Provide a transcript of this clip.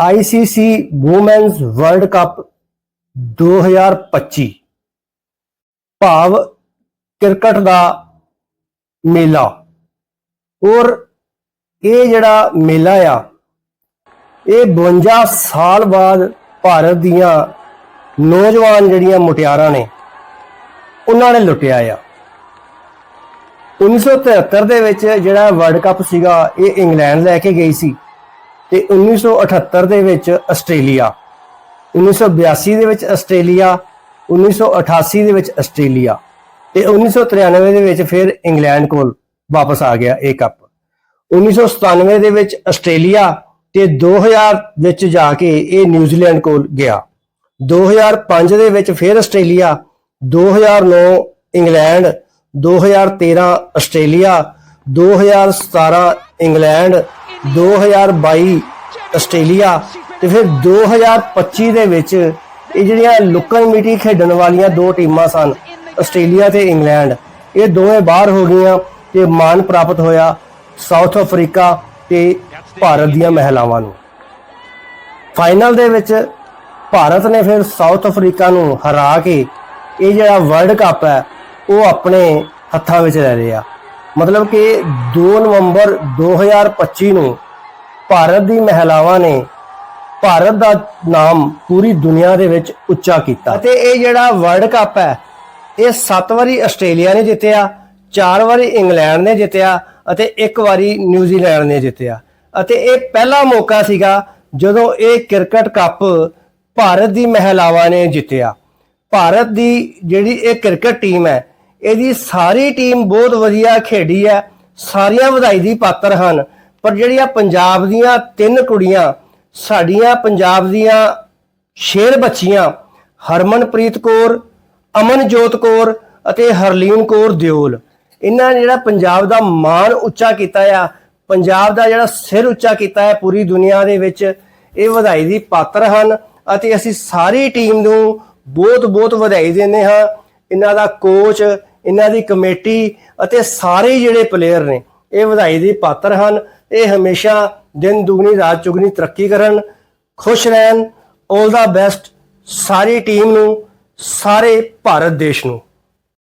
ICC women's world cup 2025 ਭਾਵ cricket ਦਾ ਮੇਲਾ। ਔਰ ਇਹ ਜਿਹੜਾ ਮੇਲਾ ਆ, ਇਹ 52 ਸਾਲ ਬਾਅਦ ਭਾਰਤ ਦੀਆਂ ਨੌਜਵਾਨ ਜਿਹੜੀਆਂ ਮੁਟਿਆਰਾਂ ਨੇ, ਉਹਨਾਂ ਨੇ ਲੁੱਟਿਆ ਆ। 1973 ਦੇ ਵਿੱਚ ਜਿਹੜਾ ਵਰਲਡ ਕੱਪ ਸੀਗਾ, ਇਹ ਇੰਗਲੈਂਡ ਲੈ ਕੇ ਗਈ ਸੀ। ਤੇ 1978 ਦੇ ਵਿੱਚ ਆਸਟ੍ਰੇਲੀਆ 1982 ਦੇ ਵਿੱਚ ਆਸਟ੍ਰੇਲੀਆ 1988 ਦੇ ਵਿੱਚ ਆਸਟ੍ਰੇਲੀਆ ਤੇ 1993 ਦੇ ਵਿੱਚ ਫਿਰ ਇੰਗਲੈਂਡ ਕੋਲ ਵਾਪਸ ਆ ਗਿਆ ਇਹ ਕੱਪ 1997 ਦੇ ਵਿੱਚ ਆਸਟ੍ਰੇਲੀਆ ਤੇ 2000 ਵਿੱਚ ਜਾ ਕੇ ਇਹ ਨਿਊਜ਼ੀਲੈਂਡ ਕੋਲ ਗਿਆ। 2005 ਦੇ ਵਿੱਚ ਫਿਰ Australia 2009 England 2013 Australia 2017 England 2022 Australia ਤੇ ਫਿਰ 2025 ਦੇ ਵਿੱਚ ਇਹ ਜਿਹੜੀਆਂ ਲੁੱਕਣ ਮੀਟੀ ਖੇਡਣ ਵਾਲੀਆਂ ਦੋ ਟੀਮਾਂ ਸਨ, ਆਸਟ੍ਰੇਲੀਆ ਤੇ ਇੰਗਲੈਂਡ। ਇਹ ਦੋਵੇਂ ਬਾਹਰ ਹੋ ਗਈਆਂ ਤੇ ਮਾਨ ਪ੍ਰਾਪਤ ਹੋਇਆ ਸਾਊਥ ਅਫਰੀਕਾ ਤੇ ਭਾਰਤ ਦੀਆਂ ਮਹਿਲਾਵਾਂ ਨੂੰ। ਫਾਈਨਲ ਦੇ ਵਿੱਚ ਭਾਰਤ ਨੇ ਫਿਰ ਸਾਊਥ ਅਫਰੀਕਾ ਨੂੰ ਹਰਾ ਕੇ ਇਹ ਜਿਹੜਾ ਵਰਲਡ ਕੱਪ ਹੈ, ਉਹ ਆਪਣੇ ਹੱਥਾਂ ਵਿੱਚ ਲੈ ਲਿਆ। ਮਤਲਬ ਕਿ 2 ਨਵੰਬਰ 2025 ਨੂੰ ਭਾਰਤ ਦੀ ਮਹਿਲਾਵਾਂ ਨੇ ਭਾਰਤ ਦਾ ਨਾਮ ਪੂਰੀ ਦੁਨੀਆ ਦੇ ਵਿੱਚ ਉੱਚਾ ਕੀਤਾ। ਅਤੇ ਇਹ ਜਿਹੜਾ ਵਰਲਡ ਕੱਪ ਹੈ, ਇਹ 7 ਵਾਰੀ ਆਸਟ੍ਰੇਲੀਆ ਨੇ ਜਿੱਤਿਆ 4 ਵਾਰੀ ਇੰਗਲੈਂਡ ਨੇ ਜਿੱਤਿਆ ਅਤੇ ਇੱਕ ਵਾਰੀ ਨਿਊਜ਼ੀਲੈਂਡ ਨੇ ਜਿੱਤਿਆ। ਅਤੇ ਇਹ ਪਹਿਲਾ ਮੌਕਾ ਸੀਗਾ ਜਦੋਂ ਇਹ ਕ੍ਰਿਕਟ ਕੱਪ ਭਾਰਤ ਦੀ ਮਹਿਲਾਵਾਂ ਨੇ ਜਿੱਤਿਆ। ਭਾਰਤ ਦੀ ਜਿਹੜੀ ਇਹ ਕ੍ਰਿਕਟ ਟੀਮ ਹੈ ਇਹਦੀ ਸਾਰੀ ਟੀਮ ਬਹੁਤ ਵਧੀਆ ਖੇਡੀ ਹੈ, ਸਾਰੀਆਂ ਵਧਾਈ ਦੀ ਪਾਤਰ ਹਨ, ਪਰ ਜਿਹੜੀਆਂ ਪੰਜਾਬ ਦੀਆਂ ਤਿੰਨ ਕੁੜੀਆਂ, ਸਾਡੀਆਂ ਪੰਜਾਬ ਦੀਆਂ ਸ਼ੇਰ ਬੱਚੀਆਂ, ਹਰਮਨਪ੍ਰੀਤ ਕੌਰ, ਅਮਨਜੋਤ ਕੌਰ ਅਤੇ ਹਰਲੀਨ ਕੌਰ ਦਿਓਲ, ਇਹਨਾਂ ਨੇ ਜਿਹੜਾ ਪੰਜਾਬ ਦਾ ਮਾਣ ਉੱਚਾ ਕੀਤਾ ਆ, ਪੰਜਾਬ ਦਾ ਜਿਹੜਾ ਸਿਰ ਉੱਚਾ ਕੀਤਾ ਹੈ ਪੂਰੀ ਦੁਨੀਆ ਦੇ ਵਿੱਚ, ਇਹ ਵਧਾਈ ਦੀ ਪਾਤਰ ਹਨ ਅਤੇ ਅਸੀਂ ਸਾਰੀ ਟੀਮ ਨੂੰ ਬਹੁਤ ਬਹੁਤ ਵਧਾਈ ਦਿੰਦੇ ਹਾਂ। ਇਹਨਾਂ ਦਾ ਕੋਚ ਇਹਨਾਂ ਦੀ ਕਮੇਟੀ ਅਤੇ ਸਾਰੇ ਜਿਹੜੇ ਪਲੇਅਰ ਨੇ, ਇਹ ਵਧਾਈ ਦੇ ਪਾਤਰ ਹਨ। ਇਹ ਹਮੇਸ਼ਾ ਦਿਨ ਦੁਗਣੀ, ਰਾਤ ਚੁਗਣੀ ਤਰੱਕੀ ਕਰਨ, ਖੁਸ਼ ਰਹਿਣ 올 ਦਾ ਬੈਸਟ ਸਾਰੀ ਟੀਮ ਨੂੰ, ਸਾਰੇ ਭਾਰਤ ਦੇਸ਼ ਨੂੰ।